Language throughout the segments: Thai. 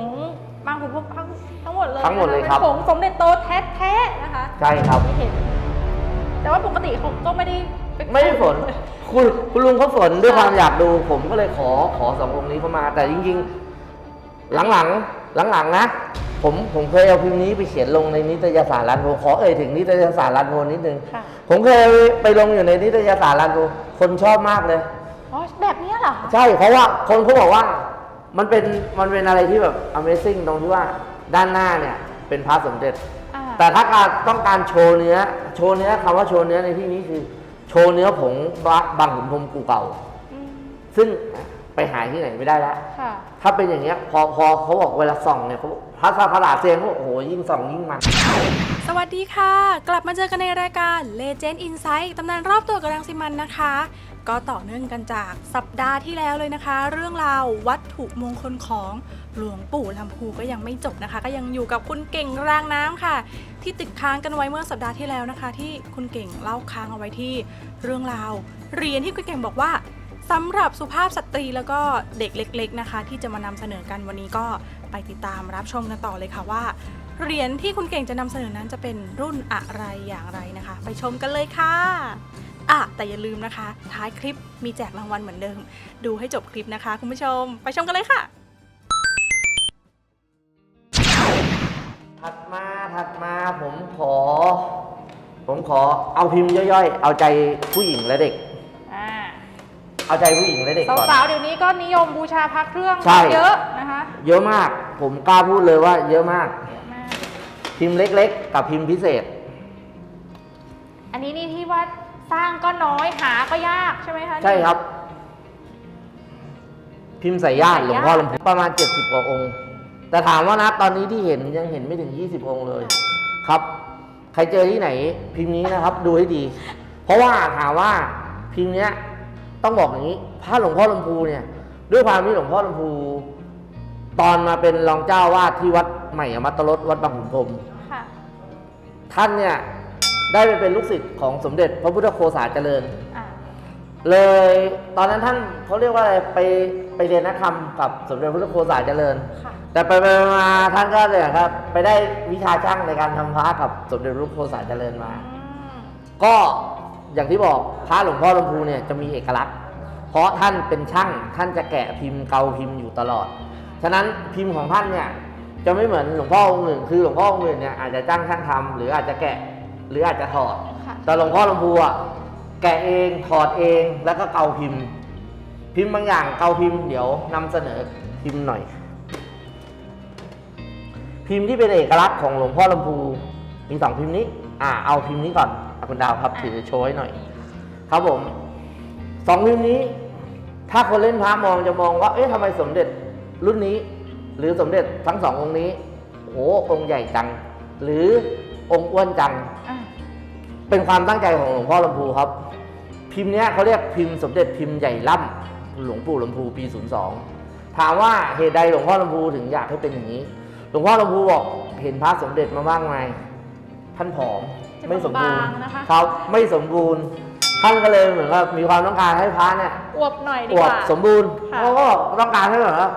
งบางขุนพรหมทั้งทั้งหมดเลยทั้งหมดเลยครับเป็นผงสมเด็จโตแท้ๆนะคะใช่ครับ ที่เห็น แต่ว่าปกติเขาก็ไม่ได้ปไม่ได้ฝนคุณคุณลุงเขาฝนด้วยความอยากดู ผมก็เลยขอขอสององค์นี้เข้ามา แต่จริงๆ หลังๆหลังๆนะ ผมผมเคยเอาพิมพ์นี้ไปเขียนลงในนิตยสารรันโพขอเอ่ยถึงนิตยสารรันโพนิดนึง ค่ะผมเคยไปลงอยู่ในนิตยสารรันโพคนชอบมากเลย อ๋อแบบเนี้ยเหรอคะ ใช่เพราะว่าคนเขาบอกว่า มันเป็นมันเป็นอะไรที่แบบ Amazing ตรงที่ว่าด้านหน้าเนี่ยเป็นพระสมเด็จ อ่าแต่ถ้าการต้องการโชว์เนื้อ โชว์เนื้อคำว่าโชว์เนื้อในที่นี้คือ โชว์เนื้อผงบะบางขุนพรหมกูเก่า อืมซึ่งไปหาที่ไหนไม่ได้แล้ว ค่ะ ถ้าเป็นอย่างเงี้ยพอพอเขาบอกเวลาส่องเนี่ยเขาบอกพระซาพระดาเซียนเขาบอกโอ้โหยิ่งส่องยิ่งมัน สวัสดีค่ะ กลับมาเจอกันในรายการ Legend Insight ตำนานรอบตัวกับรังสิมันนะคะ ก็ต่อเนื่องกันจากสัปดาห์ที่แล้วเลยนะคะ เรื่องราววัตถุมงคลของหลวงปู่ลำพูก็ยังไม่จบนะคะ ก็ยังอยู่กับคุณเก่งรางน้ำค่ะ ที่ติดค้างกันไว้เมื่อสัปดาห์ที่แล้วนะคะ ที่คุณเก่งเล่าค้างเอาไว้ที่เรื่องราวเหรียญที่คุณเก่งบอกว่าสำหรับสุภาพสตรีแล้วก็เด็กเล็ก ๆนะคะ ที่จะมานำเสนอกันวันนี้ก็ไปติดตามรับชมกันต่อเลยค่ะว่าเหรียญที่คุณเก่งจะนำเสนอนั้นจะเป็นรุ่นอะไรอย่างไรนะคะ ไปชมกันเลยค่ะ อะแต่อย่าลืมนะคะ ท้ายคลิปมีแจกรางวัลเหมือนเดิม ดูให้จบคลิปนะคะ คุณผู้ชม ไปชมกันเลยค่ะ ถัดมาถัดมาผมขอ ผมขอเอาพิมพ์ย่อยๆ เอาใจผู้หญิงและเด็ก อ่าเอาใจผู้หญิงและเด็กก่อน สาวๆเดี๋ยวนี้ก็นิยมบูชาพระเครื่องใช่ เยอะนะคะเยอะมาก ผมกล้าพูดเลยว่า เยอะมาก เยอะมากพิมพ์เล็ก ๆ กับพิมพ์พิเศษ อันนี้นี่ที่ว่า สร้างก็น้อยหาก็ยากใช่ไหมคะใช่ครับ พิมพ์ใส่ญาติใส่หลวงญาติพ่อหลวงพ่อประมาณ 70กว่าองค์ แต่ถามว่านะตอนนี้ที่เห็นยังเห็นไม่ถึง 20 องค์เลย ครับ ใครเจอที่ไหน พิมพ์นี้นะครับ ดูให้ดี เพราะว่าถามว่าพิมพ์เนี้ยต้องบอกอย่างนี้พระหลวงพ่อลำพูเนี่ย ด้วยความที่หลวงพ่อลำพู ตอนมาเป็นรองเจ้าวาดที่วัดใหม่อมตรสวัดบางขุนพรหมค่ะท่านเนี่ย ได้ไปเป็นลูกศิษย์ของสมเด็จพระพุทธโฆษาเจริญ อ่าเลยตอนนั้นท่านเขาเรียกว่าอะไรไปไปเรียนนักธรรมกับสมเด็จพระพุทธโฆษาเจริญ ค่ะ แต่ไปไปมาท่านก็เนี่ยครับ ไปได้วิชาช่างในการทำพระกับสมเด็จพระพุทธโฆษาเจริญมา อืม ก็อย่างที่บอกพระหลวงพ่อลำพูเนี่ยจะมีเอกลักษณ์ เพราะท่านเป็นช่างท่านจะแกะพิมพ์เกาพิมพ์อยู่ตลอด ฉะนั้นพิมพ์ของท่านเนี่ยจะไม่เหมือนหลวงพ่อองค์อื่นคือหลวงพ่อองค์อื่นเนี่ยอาจจะจ้างช่างทำหรืออาจจะแกะ หรืออาจจะถอด ค่ะแต่หลวงพ่อลำพูอะแกะเองถอดเองแล้วก็เกาพิมพ์ พิมพ์บางอย่างเกาพิมพ์เดี๋ยวนำเสนอพิมพ์หน่อย พิมพ์ที่เป็นเอกลักษณ์ของหลวงพ่อลำพูมีสองพิมพ์นี้ อ่า เอาพิมพ์นี้ก่อนอะคุณดาวครับถือโชว์ให้หน่อย ครับผมสองพิมพ์นี้ ถ้าคนเล่นพระมองจะมองว่า เอ๊ะทำไมสมเด็จรุ่นนี้ หรือสมเด็จทั้งสององค์นี้โอ้องค์ใหญ่จัง หรือ องค์อ้วนจัง อ่าเป็นความตั้งใจของหลวงพ่อลำพูครับ พิมพ์เนี้ยเขาเรียกพิมพ์สมเด็จพิมพ์ใหญ่ล่ำหลวงปู่ลำพูปี 02 ถามว่าเหตุใดหลวงพ่อลำพูถึงอยากให้เป็นอย่างนี้ หลวงพ่อลำพูบอกเห็นพระสมเด็จมาบ้างไหมท่านผอมจะไม่สมบูรณ์บางๆนะคะ ครับไม่สมบูรณ์ ท่านก็เลยเหมือนกับมีความต้องการให้พระเนี่ย อวบหน่อยดีอวกบว่า สมบูรณ์ค่ะ เขาก็ต้องการให้แบบว่า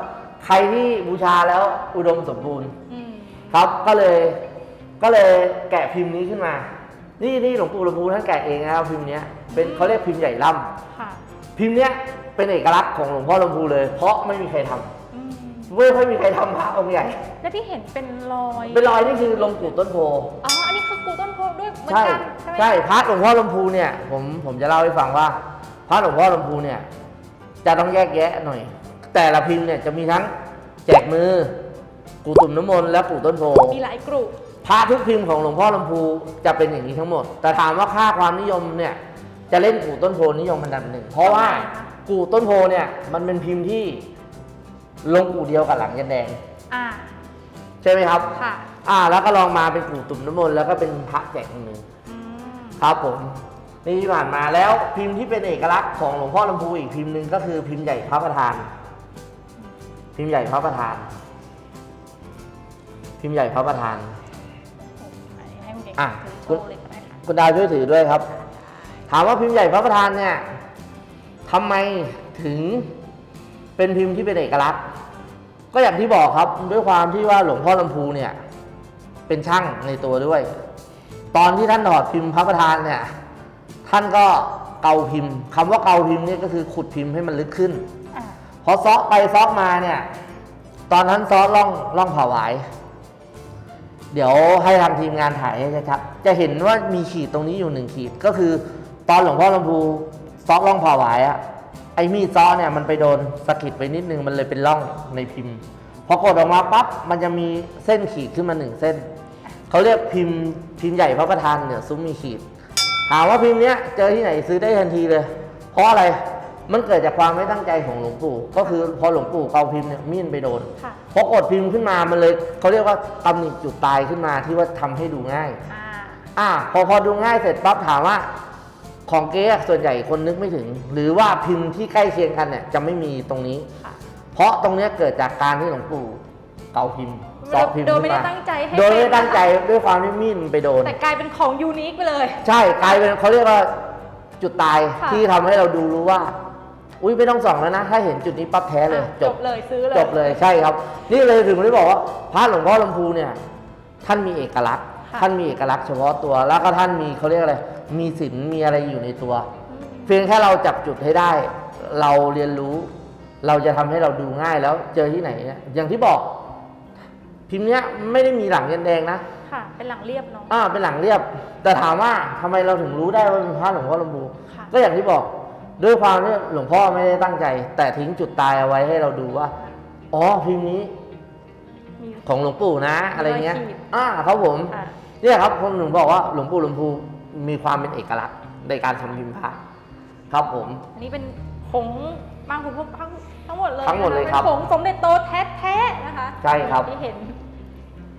ใครที่บูชาแล้วอุดมสมบูรณ์ อืม ครับก็เลย ก็เลยแกะพิมพ์นี้ขึ้นมา นี่นี่หลวงปู่หลวงปู่ท่านแกะเองนะครับพิมพ์เนี้ยเป็นเขาเรียกพิมพ์ใหญ่ล่ำค่ะพิมพ์เนี้ยเป็นเอกลักษณ์ของหลวงพ่อหลวงปู่เลย เพราะไม่มีใครทำอืมไม่ค่อยมีใครทำพระองค์ใหญ่ และที่เห็นเป็นรอยเป็นรอยนี่คือลงปู่ต้นโพ อ๋ออันนี้คือกูต้นโพด้วยเหมือนใช่กันใช่ไหมใช่พระหลวงพ่อหลวงปู่เนี่ยผมผมจะเล่าให้ฟังว่าพระหลวงพ่อหลวงปู่เนี่ยจะต้องแยกแยะหน่อย แต่ละพิมพ์เนี่ยจะมีทั้งแจกมือ กูตุ่มน้ำมนต์และปู่ต้นโพมีหลายกลุ่ม พระทุกพิมพ์ของหลวงพ่อลำพูจะเป็นอย่างนี้ทั้งหมด แต่ถามว่าค่าความนิยมเนี่ยจะเล่นกู่ต้นโพนิยมอันดับหนึ่ง เพราะว่ากู่ต้นโพเนี่ยมันเป็นพิมพ์ที่ลงกู่เดียวกับหลังยันแดง อ่า ใช่ไหมครับ ค่ะ อ่า แล้วก็ลองมาเป็นกู่ตุ่มน้ำมนต์แล้วก็เป็นพระแจกหนึ่งอืมครับผม นี่ที่ผ่านมาแล้วพิมพ์ที่เป็นเอกลักษณ์ของหลวงพ่อลำพูอีกพิมพ์หนึ่งก็คือพิมพ์ใหญ่พระประธาน พิมพ์ใหญ่พระประธาน พิมพ์ใหญ่พระประธาน อะถือโชว์เลยก็ได้ค่ะคุณดาวช่วยถือด้วยครับ ถามว่าพิมพ์ใหญ่พระประธานเนี่ยทำไมถึงเป็นพิมพ์ที่เป็นเอกลักษณ์ ก็อย่างที่บอกครับด้วยความที่ว่าหลวงพ่อลำพูเนี่ย เป็นช่างในตัวด้วย ตอนที่ท่านถอดพิมพ์พระประธานเนี่ย ท่านก็เกาพิมพ์คำว่าเกาพิมพ์เนี่ยก็คือขุดพิมพ์ให้มันลึกขึ้น อ่าพอซอกไปซอกมาเนี่ย ตอนนั้นซอกล่องล่องผาหวาย เดี๋ยวให้ทางทีมงานถ่ายให้ชัดๆจะเห็นว่ามีขีดตรงนี้อยู่หนึ่งขีด ก็คือตอนหลวงพ่อลำพูซอกล่องผ่าหวายอะไอ้มีดซอเนี่ยมันไปโดนสะกิดไปนิดนึงมันเลยเป็นร่องในพิมพ์พอกดออกมาปั๊บมันจะมีเส้นขีดขึ้นมาหนึ่งเส้นเขาเรียกพิมพ์พิมพ์ใหญ่พระประธานเนี่ยซุ้มมีขีด ถามว่าพิมพ์เนี้ยเจอที่ไหนซื้อได้ทันทีเลย เพราะอะไร มันเกิดจากความไม่ตั้งใจของหลวงปู่ ก็คือพอหลวงปู่เกาพิมพ์เนี่ยมีดไปโดนค่ะ พอกดพิมพ์ขึ้นมามันเลยเขาเรียกว่าตำหนิจุดตายขึ้นมาที่ว่าทำให้ดูง่าย อ่า อ่าพอพอดูง่ายเสร็จปั๊บถามว่าของเก๊อะส่วนใหญ่คนนึกไม่ถึง หรือว่าพิมพ์ที่ใกล้เคียงกันเนี่ยจะไม่มีตรงนี้ ค่ะ เพราะตรงเนี้ยเกิดจากการที่หลวงปู่เกาพิมพ์ซอกพิมพ์โดยขึ้ไม่นได้มาตั้งใจให้โดยไม่เป็นตั้งใจด้วยความที่มีดมันไปโดน แต่กลายเป็นของยูนิคไปเลย ใช่กลายเป็นเขาเรียกว่าจุดตายค่ะ ที่ทำให้เราดูรู้ว่า อุ้ยไม่ต้องส่องแล้วนะ ถ้าเห็นจุดนี้ปั๊บแท้เลยอะจจบบเลยซื้อเลยจบเลยใช่ครับ นี่เลยถึงได้บอกว่าพระหลวงพ่อลำพูเนี่ย ท่านมีเอกลักษณ์ค่ะท่านมีเอกลักษณ์เฉพาะตัวแล้วก็ท่านมีเขาเรียกอะไรมีศีลมีอะไรอยู่ในตัวอืมเพียงแค่เราจับจุดให้ได้ เราเรียนรู้ เราจะทำให้เราดูง่ายแล้วเจอที่ไหนเนี่ยอย่างที่บอก พิมพ์เนี้ยไม่ได้มีหลังยันแดงนะ ค่ะ เป็นหลังเรียบเนาะ อ่าเป็นหลังเรียบ แต่ถามว่าทำไมเราถึงรู้ได้ว่าเป็นพระหลวงพ่อลำพูค่ะ ก็อย่างที่บอก ด้วยความที่หลวงพ่อไม่ได้ตั้งใจ แต่ทิ้งจุดตายเอาไว้ให้เราดูว่า อ๋อพิมพ์นี้ มี ของหลวงปู่นะ อะไรเงี้ย รอยขีด อ่าครับผม ค่ะ เนี่ยครับผมถึงบอกว่าหลวงปู่ลำพูมีความเป็นเอกลักษณ์ในการทำพิมพ์พระครับผม อันนี้เป็นผงบางขุนพรหมทั้งทั้งหมดเลยทั้งหมดเลยนะะครับเป็นผงสมเด็จโตแท้ๆนะคะใช่ครับ ที่เห็น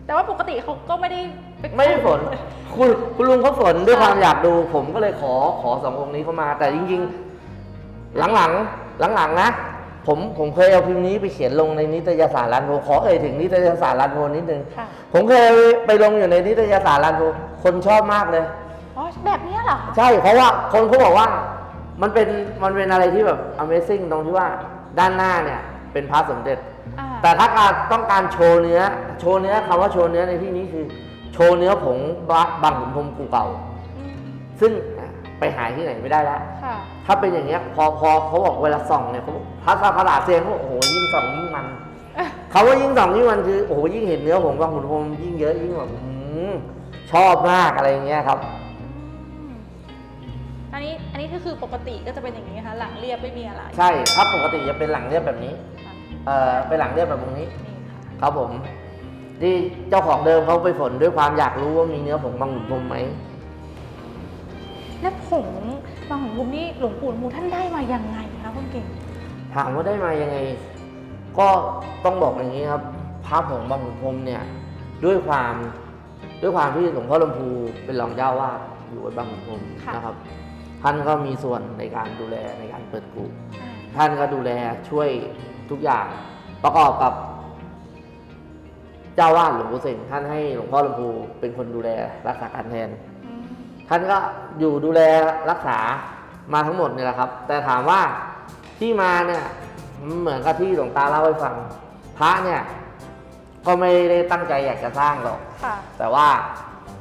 แต่ว่าปกติเขาก็ไม่ได้ปไม่ได้ฝนคุณคุณลุงเขาฝนด้วยความอยากดู ผมก็เลยขอขอสององค์นี้เข้ามา แต่จริง ๆ หลังๆหลังๆนะ ผมผมเคยเอาพิมพ์นี้ไปเขียนลงในนิตยสารรันโพขอเอ่ยถึงนิตยสารรันโพนิดนึงค่ะ ผมเคยไปลงอยู่ในนิตยสารรันโพคนชอบมากเลย อ๋อแบบเนี้ยเหรอคะใช่เพราะว่าคนเขาบอกว่ามันเป็นมันเป็นอะไรที่แบบ Amazing ตรงที่ว่าด้านหน้าเนี่ยเป็นพระสมเด็จ อ่าแต่ถ้าการต้องการโชว์เนื้อ โชว์เนื้อคำว่าโชว์เนื้อในที่นี้คือ โชว์เนื้อผงบะบางขุนพรหมกูเก่า อืมซึ่งไปหาที่ไหนไม่ได้แล้ว ค่ะ ถ้าเป็นอย่างเงี้ยพอพอเขาบอกเวลาส่องเนี่ยเขาบอกพระซาพระดาเซียนเขาบอกโอ้โหยิ่งส่องยิ่งมันเขาว่ายิ่งส่องยิ่งมันคือโอ้โหยิ่งเห็นเนื้อผงบางขุนพรหมยิ่งเยอะยิ่งแบบอืมชอบมากอะไรอย่างเงี้ยครับอืมอันนี้อันนี้ก็คือปกติก็จะเป็นอย่างนี้ค่ะหลังเรียบไม่มีอะไร ใช่ถ้าปกติจะเป็นหลังเรียบแบบนี้ค่ะเอ่อเป็นหลังเรียบแบบตรงนี้นี่ค่ะครับผม ที่เจ้าของเดิมเขาไปฝนด้วยความอยากรู้ว่ามีเนื้อผงบางขุนพรหมไหมแล้วผง บางของบุมนี่หลวงปู่หลวงปู่ท่านได้มายังไงคะคุณเก่ง ถามว่าได้มายังไง ก็ต้องบอกอย่างนี้ครับพระผงบางขุนพรหมเนี่ยด้วยความด้วยความที่หลวงพ่อลำพูเป็นรองเจ้าวาดอยู่วัดบางขุนพรหมค่ะ นะครับ ท่านก็มีส่วนในการดูแลในการเปิดกูอ่าท่านก็ดูแลช่วยทุกอย่างประกอบกับ เจ้าวาดหลวงปู่เสงท่านให้หลวงพ่อลำพูเป็นคนดูแลรักษาการแทนอืม ท่านก็อยู่ดูแลรักษามาทั้งหมดเนี่ยแหละครับ แต่ถามว่าที่มาเนี่ยมันเหมือนกับที่หลวงตาเล่าให้ฟัง พระเนี่ยก็ไม่ได้ตั้งใจอยากจะสร้างหรอก ค่ะ แต่ว่า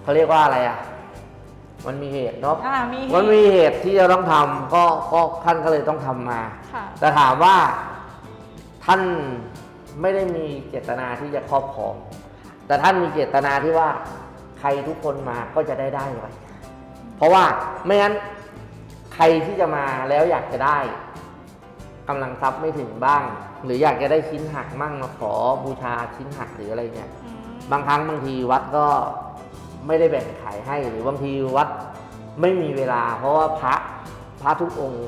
เขาเรียกว่าอะไรอะ มันมีเหตุเนาะ อ่า มีมันมีเหตุที่จะต้องทำก็ก็ท่านก็เลยต้องทำมา ค่ะ แต่ถามว่าท่านไม่ได้มีเจตนาที่จะครอบครอง แต่ท่านมีเจตนาที่ว่าใครทุกคนมาก็จะได้ได้ไว้ เพราะว่าไม่งั้นใครที่จะมาแล้วอยากจะได้กำลังทรัพย์ไม่ถึงบ้าง หรืออยากจะได้ชิ้นหักมั่งมาขอบูชาชิ้นหักหรืออะไรเงี้ยอืมบางครั้งบางทีวัดก็ไม่ได้แบ่งขายให้ หรือบางทีวัดไม่มีเวลา เพราะว่าพระพระทุกองค์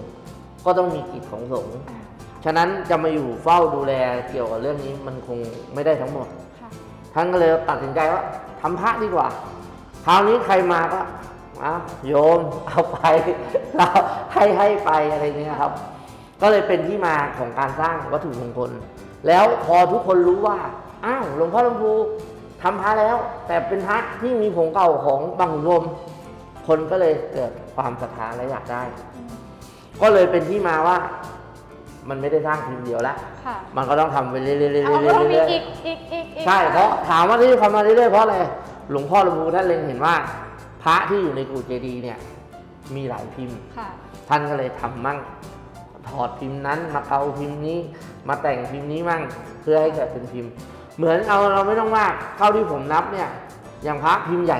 ก็ต้องมีกิจของสงฆ์อ่าฉะนั้นจะมาอยู่เฝ้าดูแลเกี่ยวกับเรื่องนี้มันคงไม่ได้ทั้งหมดค่ะท่านก็เลยตัดสินใจว่าทำพระดีกว่า คราวนี้ใครมาก็เอาโยมเอาไปเราให้ให้ไปอะไรเงี้ยครับ ก็เลยเป็นที่มาของการสร้างวัตถุมงคล แล้วพอทุกคนรู้ว่าอ้าวหลวงพ่อหลวงพูทำพระแล้ว แต่เป็นพระที่มีผงเก่าของบางขุนพรหมคนก็เลยเกิดความศรัทธาและอยากได้อืมก็เลยเป็นที่มาว่า มันไม่ได้สร้างพิมพ์เดียวละค่ะมันก็ต้องทำไปเรื่อยๆเรื่อยๆเรื่เอาก็ต้องมีอยอีกอีกอีกอีกๆใช่เพราะถามว่าที่ทำมาเรื่อยๆเพราะอะไรหลวงพ่อหลวงปู่ท่านเล็งเห็นว่าพ ระที่อยู่ในกูเจดีย์เนี่ยมีหลายพิมพ์ค่ะท่านก็เลยทำมั่ง ถอดพิมพ์นั้นมาเอาพิมพ์นี้ มาแต่งพิมพ์นี้มั่ง เพื่อให้เกิดเป็นพิมพ์ เหมือนเอาเราไม่ต้องมากเท่าที่ผมนับเนี่ยอย่างพระพิมพ์ใหญ่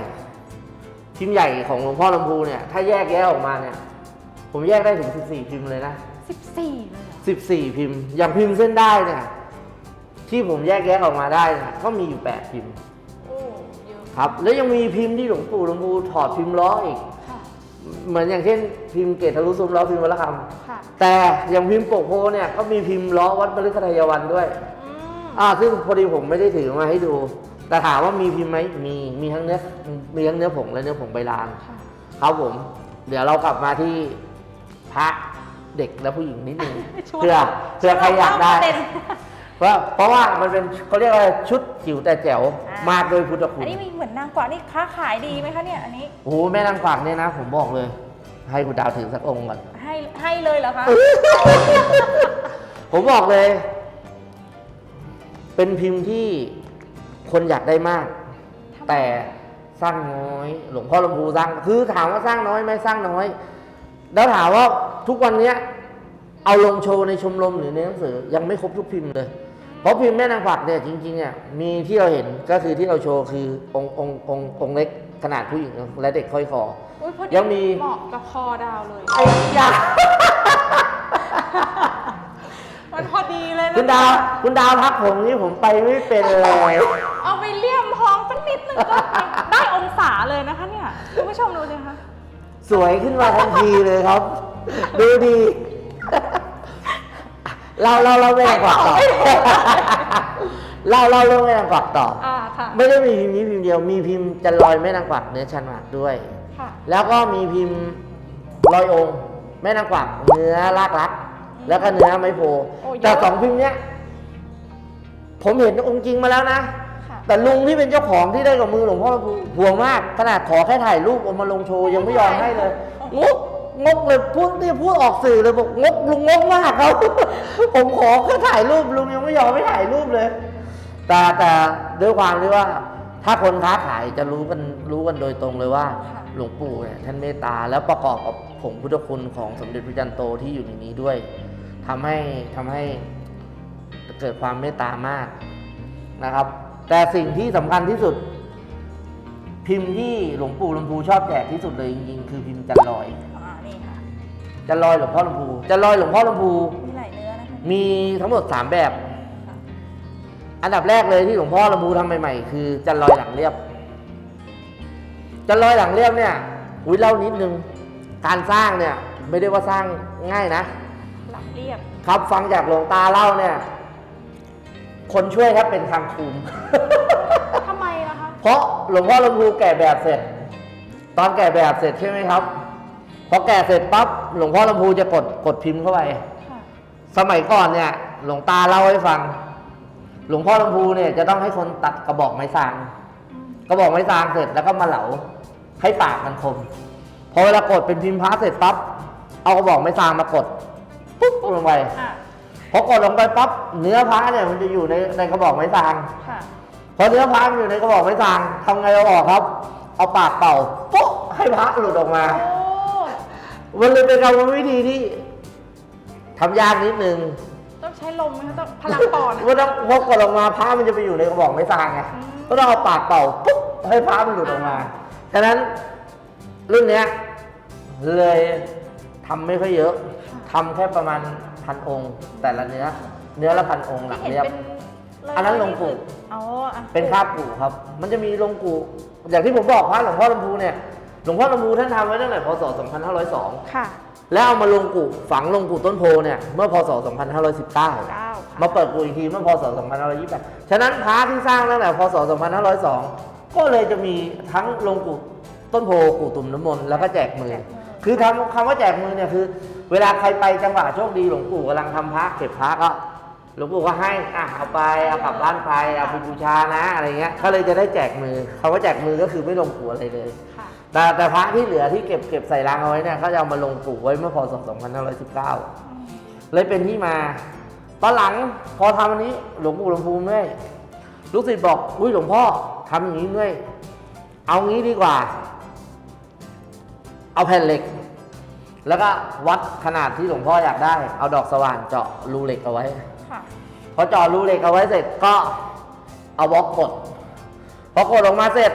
พิมพ์ใหญ่ของหลวงพ่อลำพูเนี่ยถ้าแยกแยะออกมาเนี่ย ผมแยกได้ถึง 14 พิมพ์เลยนะสิบสี่เลยเหรอ14 พิมพ์ อย่างพิมพ์เส้นได้เนี่ยที่ผมแยกแยะออกมาได้เนี่ยก็มีอยู่ 8 พิมพ์โอ้เยอะ ครับแล้วยังมีพิมพ์ที่หลวงปู่หลวงปู่ถอดพิมพ์ล้ออีก ค่ะเหมือนอย่างเช่น พิมพ์เกตทะลุซุ้มล้อพิมพ์วัลคำค่ะแต่อย่างพิมพ์ปกโพเนี่ยก็มีพิมพ์ล้อวัดปริคทายวันด้วย อืมอ่าซึ่งพอดีผมไม่ได้ถือมาให้ดู แต่ถามว่ามีพิมพ์ไหมมีมีทั้งเนื้อมีทั้งเนื้อผงและเนื้อผงใบลาน ค่ะครับผม เดี๋ยวเรากลับมาที่พระเด็กและผู้หญิงนิดนึงช่วงเพื่อเพื่อใครอยากได้ประเน เพราะเพราะว่ามันเป็นเขาเรียกว่าชุดจิ๋วแต่แจ๋วอ่าม มากโดยพุทธคุอัณนนี้มีเหมือนนางกวักนี่ค้าขายดีไหมคะเนี่ยอันนี้โอ้โหแม่นางฝากเนี่ยนะ ผมบอกเลย ให้คุณดาวถือสักองค์ก่อน ให้ให้เลยเหรอคะผมบอกเลย เป็นพิมพ์ที่คนอยากได้มากทำไมแต่สร้างน้อย หลวงพ่อหลวงปู่สร้าง คือถามว่าสร้างน้อยไหมสร้างน้อย แล้วถามว่าทุกวันเนี้ยเอาลงโชว์ในชมรมหรือในหนังสือยังไม่ครบทุกพิมพ์เลย เพราะพิมพ์แม่นางฝักเนี่ยจริงๆเนี่ยมีที่เราเห็นก็คือที่เราโชว์คือองค์องค์องค์องค์เล็กขนาดผู้หญิงและเด็กค่อยคอ อุ๊ยพอดียังมี เหมาะกับคอดาวเลย ไอ้ยามันพอดีเลยนะคุณดาวคุณดาวทักผมนี่ผมไปไม่เป็นเลยเอาไปเลี่ยมท้องสักนิดนึงก็ได้องศาเลยนะคะเนี่ยคุณผู้ชมดูสิคะ สวยขึ้นมาทันทีเลยครับ ดูดี เราเราเราไม่ต้องกวักต่อเราเราเรื่องไม่ต้องกวักต่อ อ่าค่ะไม่ได้มีพิมพ์นี้พิมพ์เดียวมีพิมพ์จะลอยแม่นางกวักเนื้อชันหมากด้วย ค่ะแล้วก็มีพิมพ์ลอยองค์แม่นางกวักเนื้อลากลัก แล้วก็เนื้อไม้โพโอ้เยอะแต่สองพิมพ์เนี้ย ผมเห็นองค์จริงมาแล้วนะ ค่ะแต่ลุงที่เป็นเจ้าของที่ได้กับมือหลวงพ่อห่วงมาก ขนาดขอแค่ถ่ายรูปเอามาลงโชว์ยังไม่ยอมให้เลยงก งกเลยพูดนี่พูดออกสื่อเลยบอกงกลุงงกมากครับผมขอแค่ถ่ายรูปลุงยังไม่ยอมไม่ถ่ายรูปเลย แต่แต่ด้วยความที่ว่า ถ้าคนค้าขายจะรู้กันรู้กันโดยตรงเลยว่า หลวงปู่เนี่ยท่านเมตตาแล้วประกอบกับผงพุทธคุณของสมเด็จพระจันโตที่อยู่ในนี้ด้วยทำให้ทำให้เกิดความเมตตามากนะครับ แต่สิ่งที่สำคัญที่สุด พิมพ์ที่หลวงปู่หลวงปู่ชอบแจกที่สุดเลยจริงๆคือพิมพ์จันลอย จันลอยหลวงพ่อหลวงปู่จันลอยหลวงพ่อหลวงปู่มีหลายเนื้อนะคะมีทั้งหมดสามแบบ ค่ะอันดับแรกเลยที่หลวงพ่อหลวงปู่ทำใหม่ๆ คือจันลอยหลังเรียบจันลอยหลังเรียบเนี่ยอุ้ยเล่านิดนึง การสร้างเนี่ยไม่ได้ว่าสร้างง่ายนะ หลังเรียบ ครับฟังจากหลวงตาเล่าเนี่ย คนช่วยครับเป็นทางคุม ทำไมล่ะคะ เพราะหลวงพ่อหลวงปู่แก่แบบเสร็จ ตอนแก่แบบเสร็จใช่ไหมครับ พอแก่เสร็จปั๊บหลวงพ่อหลวงปู่จะกดกดพิมพ์เข้าไปค่ะสมัยก่อนเนี่ย หลวงตาเล่าให้ฟัง หลวงพ่อหลวงปู่เนี่ยจะต้องให้คนตัดกระบอกไม้สางอืมกระบอกไม้สางเสร็จแล้วก็มาเหลาให้ปากมันคมพอเวลากดเป็นพิมพ์พระเสร็จปั๊บเอากระบอกไม้สางมากดปุ๊บลงไปอะพอกดลงไปปั๊บเนื้อพระเนี่ยมันจะอยู่ในในกระบอกไม้สางค่ะพอเนื้อพระมันอยู่ในกระบอกไม้สางทำไงเอาออกครับ เอาปากเป่าปุ๊บให้พระหลุดออกมาโอ้ มันเลยเป็นกรรมวิธีที่ทำยากนิดนึงต้องใช้ลมไหมคะต้องพลังปอดว่าต้องพอกดออกมาพระมันจะไปอยู่ในกระบอกไม้สางไงอืม ก็ต้องเอาปากเป่าปุ๊บให้พระมันหลุดออกมาฉะนั้นรุ่นเนี้ยเลยทำไม่ค่อยเยอะทำแค่ประมาณพันองค์ แต่ละเนื้อ เนื้อละพันองค์หลัที่งเห็นเรียบ เป็นลยอันนั้นลงปู่อ๋ออะเป็นคาบกู่ครับ มันจะมีลงกู่อย่างที่ผมบอกพระหลวงพ่อลำพูเนี่ย หลวงพ่อลำพูท่านทำไว้ตั้งแต่พศ 2502 ค่ะ แล้วเอามาลงกู่ฝังลงกู่ต้นโพเนี่ยเมื่อพศ 2519เก้าค่ะมาเปิดกู่อีกทีเมื่อพศ 2528 ฉะนั้นพระที่สร้างตั้งแต่พศ 2502 ก็เลยจะมีทั้งลงกู่ต้นโพกู่ตุ่มน้ำมนต์แล้วก็แจกมือ คือทำคำว่าแจกมือเนี่ยคือ เวลาใครไปจังหวะโชคดีหลวงปู่กำลังทำพระเก็บพระก็หลวงปู่ก็ให้อะเอาไปเอากลับบ้านไปเอาไปบูชานะอะไรเงี้ยเขาเลยจะได้แจกมือคำว่าแจกมือก็คือไม่ลงกู่อะไรเลย ค่ะ แต่แต่พระที่เหลือที่เก็บเก็บใส่รังเอาไว้เนี่ยเขาจะเอามาลงปลูกไว้เมื่อพศ 2519อืมเลยเป็นที่มา ตอนหลังพอทำอันนี้หลวงปู่หลวงพูเมื่อยลูกศิษย์บอกอุ้ยหลวงพ่อทำอย่างนี้เมื่อยเอางี้ดีกว่า เอาแผ่นเหล็ก แล้วก็วัดขนาดที่หลวงพ่ออยากได้ เอาดอกสว่านเจาะรูเหล็กเอาไว้ค่ะพอเจาะรูเหล็กเอาไว้เสร็จก็เอาบล็อกกดพอกดออกมาเสร็จ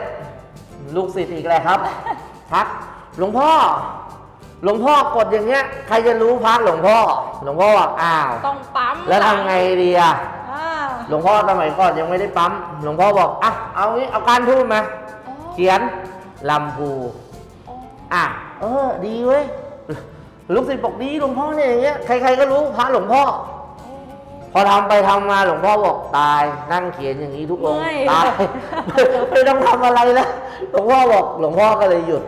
ลูกศิษย์อีกแหละครับทักหลวงพ่อ หลวงพ่อกดอย่างเงี้ย ใครจะรู้พักหลวงพ่อ หลวงพ่อบอกอ้าว ต้องปั๊มแล้วทำไงดีอะอ่าหลวงพ่อสมัยก่อนยังไม่ได้ปั๊ม หลวงพ่อบอกอะเอางี้เอาการทูบมา อ๋อเขียนลำพูอ๋ออะเออ ดีเว้ย ลูกศิษย์บอกดีหลวงพ่อเนี่ยอย่างเงี้ย ใครๆก็รู้พระหลวงพ่อ พอทำไปทำมาหลวงพ่อบอกตายนั่งเขียนอย่างนี้ทุกองค์เมื่อยตายไม่ต้องทำอะไรแล้วหลวงพ่อบอกหลวงพ่อก็เลยหยุด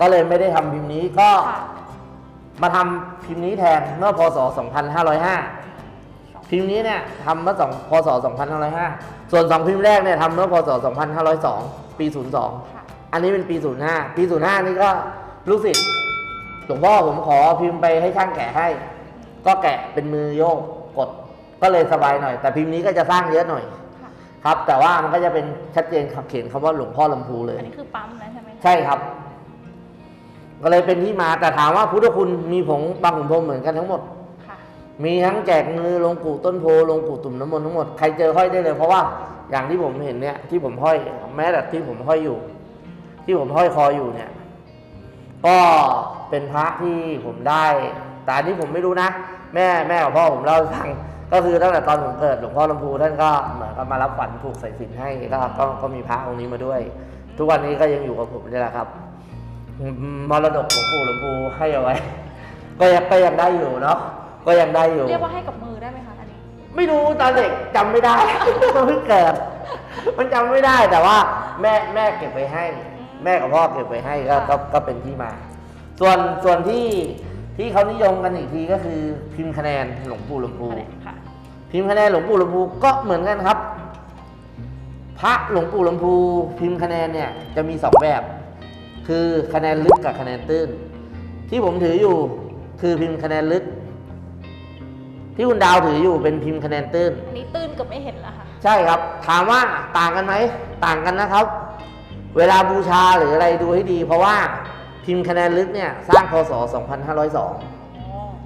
ก็เลยไม่ได้ทำพิมพ์นี้ก็ค่ะมาทำพิมพ์นี้แทนเมื่อพศ 2505 พิมพ์นี้เนี่ยทำเมื่อสองพศ 2505 ส่วนสองพิมพ์แรกเนี่ยทำเมื่อพศ 2502 ปี 02ค่ะอันนี้เป็นปี 05 ปี 05 นี่ก็ลูกศิษย์หลวงพ่อผมขอพิมพ์ไปให้ช่างแกะให้ ก็แกะเป็นมือโยกกด ก็เลยสบายหน่อย แต่พิมพ์นี้ก็จะสร้างเยอะหน่อยค่ะครับ แต่ว่ามันก็จะเป็นชัดเจนขับเขียนคำว่าหลวงพ่อลำพูเลย อันนี้คือปั๊มนะใช่ไหมคะใช่ครับ ก็เลยเป็นที่มาแต่ถามว่าพุทธคุณมีผงบางขุนพรหมเหมือนกันทั้งหมดค่ะมีทั้งแจกมือหลวงปู่ต้นโพหลวงปู่ตุ่มน้ำมนต์ทั้งหมดใครเจอห้อยได้เลย เพราะว่าอย่างที่ผมเห็นเนี่ย ที่ผมห้อย แม้แต่ที่ผมห้อยอยู่ ที่ผมห้อยคออยู่เนี่ย ก็เป็นพระที่ผมได้ แต่อันนี้ผมไม่รู้นะ แม่แม่กับพ่อผมเล่าให้ฟัง ก็คือตั้งแต่ตอนผมเกิดหลวงพ่อลำพูท่านก็เหมือนกับมารับฝันผูกสายสิญจนให้ก็ก็ก็มีพระองค์นี้มาด้วย ทุกวันนี้ก็ยังอยู่กับผมนี่แหละครับอืมมรดกของปู่หลวงปู่ให้เอาไว้ ก็ยังก็ยังได้อยู่เนาะก็ยังได้อยู่ เรียกว่าให้กับมือได้ไหมคะอันนี้ ไม่รู้ตอนเด็กจำไม่ได้ มันเพิ่งเกิด มันจำไม่ได้แต่ว่า แม่แม่เก็บไว้ให้ แม่กับพ่อเก็บไว้ให้ก็ก็ก็เป็นที่มา ส่วนส่วนที่ที่เขานิยมกันอีกทีก็คือพิมพ์คะแนนหลวงปู่หลวงปู่ค่ะ พิมพ์คะแนนหลวงปู่หลวงปู่ก็เหมือนกันครับ พระหลวงปู่หลวงปู่พิมพ์คะแนนเนี่ยจะมีสองแบบ คือคะแนนลึกกับคะแนนตื้น ที่ผมถืออยู่คือพิมพ์คะแนนลึก ที่คุณดาวถืออยู่เป็นพิมพ์คะแนนตื้น อันนี้ตื้นเกับไม่เห็นแล้วค่ะ ใช่ครับ ถามว่าต่างกันไหมต่างกันนะครับ เวลาบูชาหรืออะไรดูให้ดี เพราะว่าพิมพ์คะแนนลึกเนี่ยสร้างพศ 2502อ๋อ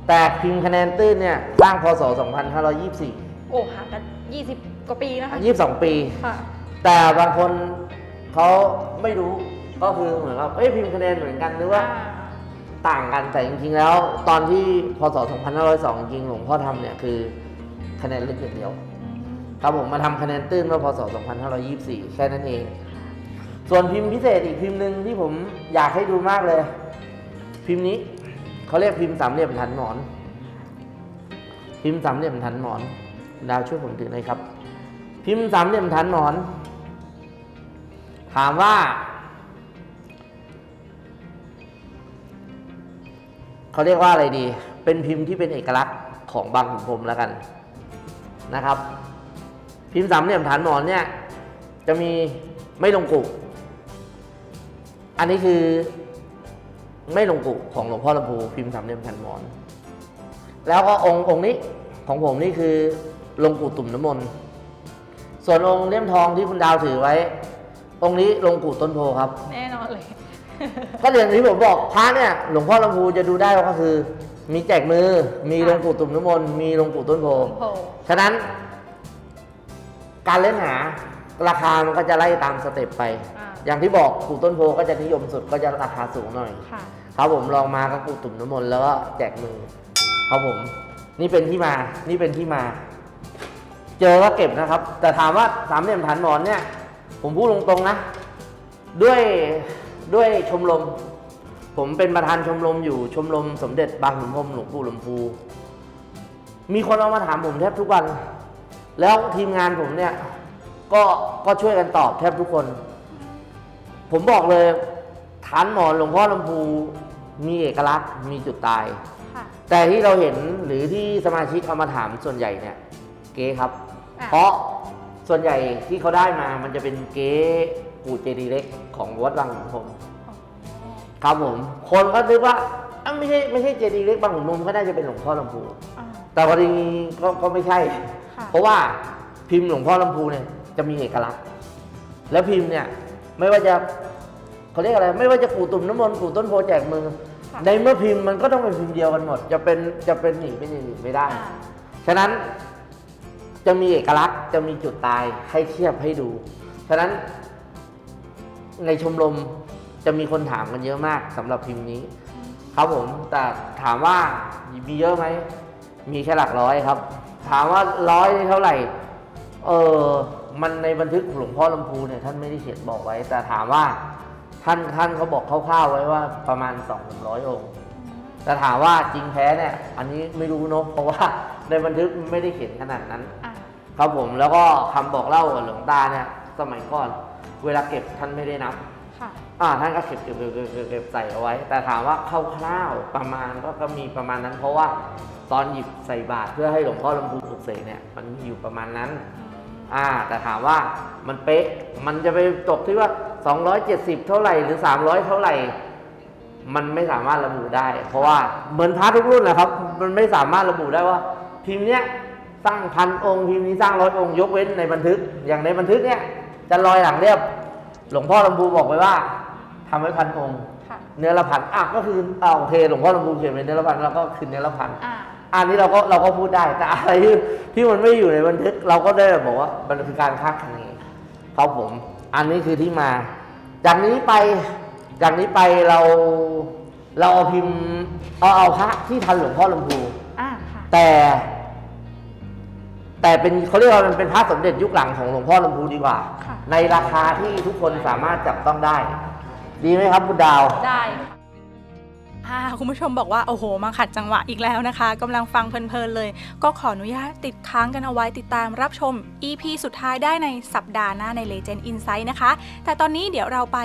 แต่พิมพ์คะแนนตื้นเนี่ยสร้างพศ 2524 โอ้ห่างกันยี่สิบกว่าปีนะคะ22 ปี ค่ะ แต่บางคนเขาไม่รู้ก็คือเหมือนกับเอ้ยพิมพ์คะแนนเหมือนกันหรือว่าอ่าต่างกันแต่จริงๆแล้ว ตอนที่พศ 2502 จริงๆหลวงพ่อทำเนี่ยคือคะแนนลึกอย่างเดียวอืมครับผมมาทำคะแนนตื้นเมื่อพศ 2524 แค่นั้นเอง ส่วนพิมพ์พิเศษอีกพิมพ์หนึ่งที่ผมอยากให้ดูมากเลย พิมพ์นี้ เขาเรียกพิมพ์สามเหลี่ยมฐานหมอน พิมพ์สามเหลี่ยมฐานหมอน ดาวช่วยผมถือหน่อยครับ พิมพ์สามเหลี่ยมฐานหมอน ถามว่า เขาเรียกว่าอะไรดี เป็นพิมพ์ที่เป็นเอกลักษณ์ของบางขุนพรมแล้วกันนะครับ พิมพ์สามเหลี่ยมฐานหมอนเนี่ยจะมีไม่ลงกุอันนี้คือ ไม่ลงกุของหลวงพ่อลำพูพิมพ์สามเหลี่ยมฐานหมอน แล้วก็องค์องค์นี้ของผมนี่คือลงกุตุ่มน้ำมนต์ส่วนองค์เลี่ยมทองที่คุณดาวถือไว้ องค์นี้ลงกุต้นโพครับ แน่นอนเลย ก็อย่างที่ผมบอกพระเนี่ย หลวงพ่อลำพูจะดูได้ก็คือ มีแจกมือ มีหลวงปู่ตุ่มน้ำมนต์มีหลวงปู่ต้นโพโอ้โหฉะนั้น การเล่นหาราคามันก็จะไล่ตามสเต็ปไป อ่า อย่างที่บอกปู่ต้นโพก็จะนิยมสุดก็จะราคาสูงหน่อย ค่ะ ครับผมลองมาก็ปู่ตุ่มน้ำมนต์แล้วก็แจกมือครับผม นี่เป็นที่มานี่เป็นที่มา เจอก็เก็บนะครับ แต่ถามว่าสามเหลี่ยมฐานหมอนเนี่ย ผมพูดตรงๆนะ ด้วยด้วยชมรมผมเป็นประธานชมรมอยู่ชมรมสมเด็จบางขุนพรหมหลวงปู่ลำพูมีคนเอามาถามผมแทบทุกวัน แล้วทีมงานผมเนี่ย ก็ก็ช่วยกันตอบแทบทุกคน ผมบอกเลยฐานหมอนหลวงพ่อลำพูมีเอกลักษณ์มีจุดตาย ค่ะ แต่ที่เราเห็นหรือที่สมาชิกเอามาถามส่วนใหญ่เนี่ยเก๊ครับ อะ เพราะส่วนใหญ่ที่เขาได้มามันจะเป็นเก๊ปูเจดีย์เล็กของวัดบางขุนพรหมอ๋อครับผม คนก็นึกว่าอ้าวไม่ใช่ไม่ใช่เจดีย์เล็กบางขุนพรหมก็น่าจะเป็นหลวงพ่อลำพู อ่าแต่วันนี้ก็ก็ไม่ใช่ ค่ะเพราะว่าพิมพ์หลวงพ่อลำพูเนี่ยจะมีเอกลักษณ์ แล้วพิมพ์เนี่ย ไม่ว่าจะเขาเรียกอะไร ไม่ว่าจะปู่ตุ่มน้ำมนต์ปู่ต้นโพแจกมือ ค่ะ ในเมื่อพิมพ์มันก็ต้องเป็นพิมพ์เดียวกันหมด จะเป็นจะเป็นหนีเป็นอย่างอื่นไม่ได้ อ่าฉะนั้นจะมีเอกลักษณ์จะมีจุดตายให้เทียบให้ดู ฉะนั้นในชมรมจะมีคนถามกันเยอะมากสำหรับพิมพ์นี้ ครับผมแต่ถามว่ามีเยอะไหม มีแค่หลักร้อยครับ ถามว่าร้อยนี่เท่าไหร่ เออ มันในบันทึกของหลวงพ่อลำพูเนี่ยท่านไม่ได้เขียนบอกไว้ แต่ถามว่าท่านท่านเขาบอกคร่าวๆไว้ว่าประมาณ2องร้อยองค์แต่ถามว่าจริงแท้เนี่ยอันนี้ไม่รู้เนอะเพราะว่าในบันทึกมันไม่ได้เขียนขนาดนั้นอ่าครับผมแล้วก็คำบอกเล่ากับหลวงตาเนี่ยสมัยก่อน เวลาเก็บท่านไม่ได้นับค่ะอ่าท่านก็เก็บเก็บเก็บเก็บเก็บเก็บใส่เอาไว้ แต่ถามว่าคร่าวๆประมาณก็ก็มีประมาณนั้น เพราะว่าตอนหยิบใส่บาตรเพื่อให้หลวงพ่อลำพูปลุกเสกเนี่ยมันมีอยู่ประมาณนั้น อ่าแต่ถามว่ามันเป๊ะมันจะไปตกที่ว่า 270 เท่าไหร่หรือ 300 เท่าไหร่ มันไม่สามารถระบุได้ เพราะว่าเหมือนพระทุกรุ่นนะครับ มันไม่สามารถระบุได้ว่า พิมพ์เนี้ยสร้างพันองค์พิมพ์นี้สร้างร้อยองค์ยกเว้นในบันทึกอย่างในบันทึกเนี้ยจะลอยหลังเรียบ หลวงพ่อลำพูบอกไว้ว่าทำไว้พันองค์ค่ะเนื้อละพันอะก็คืออ่าโอเค หลวงพ่อลำพูเขียนเป็นเนื้อละพันเราก็คือเนื้อละพัน อ่าอันนี้เราก็เราก็พูดได้แต่อะไรที่ที่มันไม่อยู่ในบันทึก เราก็ได้บอกว่ามันคือการคาดคะเนครับผม อันนี้คือที่มา จากนี้ไปจากนี้ไปเราเราเอาพิมพ์เอาเอาพระที่ทันหลวงพ่อลำพูอ่าค่ะแต่ แต่เป็นเขาเรียกว่ามันเป็นพระสมเด็จยุคหลังของหลวงพ่อลำพูดีกว่า ค่ะ ในราคาที่ทุกคนสามารถจับต้องได้ ดีไหมครับคุณดาว ได้ค่ะ อ่าคุณผู้ชมบอกว่า โอ้โห มาขัดจังหวะอีกแล้วนะคะกำลังฟังเพลินๆเลย ก็ขออนุญาตติดค้างกันเอาไว้ติดตามรับชม EP สุดท้ายได้ในสัปดาห์หน้าใน Legend Insight นะคะ แต่ตอนนี้เดี๋ยวเราไป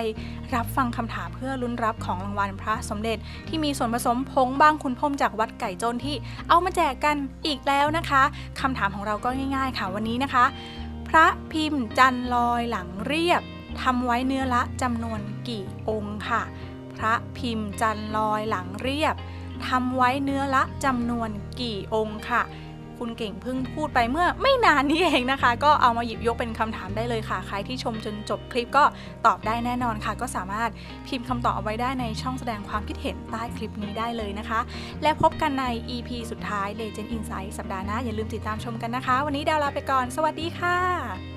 รับฟังคำถามเพื่อลุ้นรับของรางวัลพระสมเด็จ ที่มีส่วนผสมผงบางคุณพมจากวัดไก่จนที่เอามาแจกกันอีกแล้วนะคะคำถามของเราก็ง่ายๆ ค่ะวันนี้นะคะ พระพิมพ์จันลอยหลังเรียบทำไว้เนื้อละจำนวนกี่องค์ค่ะ พระพิมพ์จันลอยหลังเรียบทำไว้เนื้อละจำนวนกี่องค์ค่ะ คุณเก่งเพิ่งพูดไปเมื่อไม่นานนี้เองนะคะ ก็เอามาหยิบยกเป็นคำถามได้เลยค่ะ ใครที่ชมจนจบคลิปก็ตอบได้แน่นอนค่ะ ก็สามารถพิมพ์คำตอบเอาไว้ได้ในช่องแสดงความคิดเห็นใต้คลิปนี้ได้เลยนะคะ และพบกันใน EP สุดท้าย Legend Insight สัปดาห์หน้าอย่าลืมติดตามชมกันนะคะ วันนี้ดาวลาไปก่อน สวัสดีค่ะ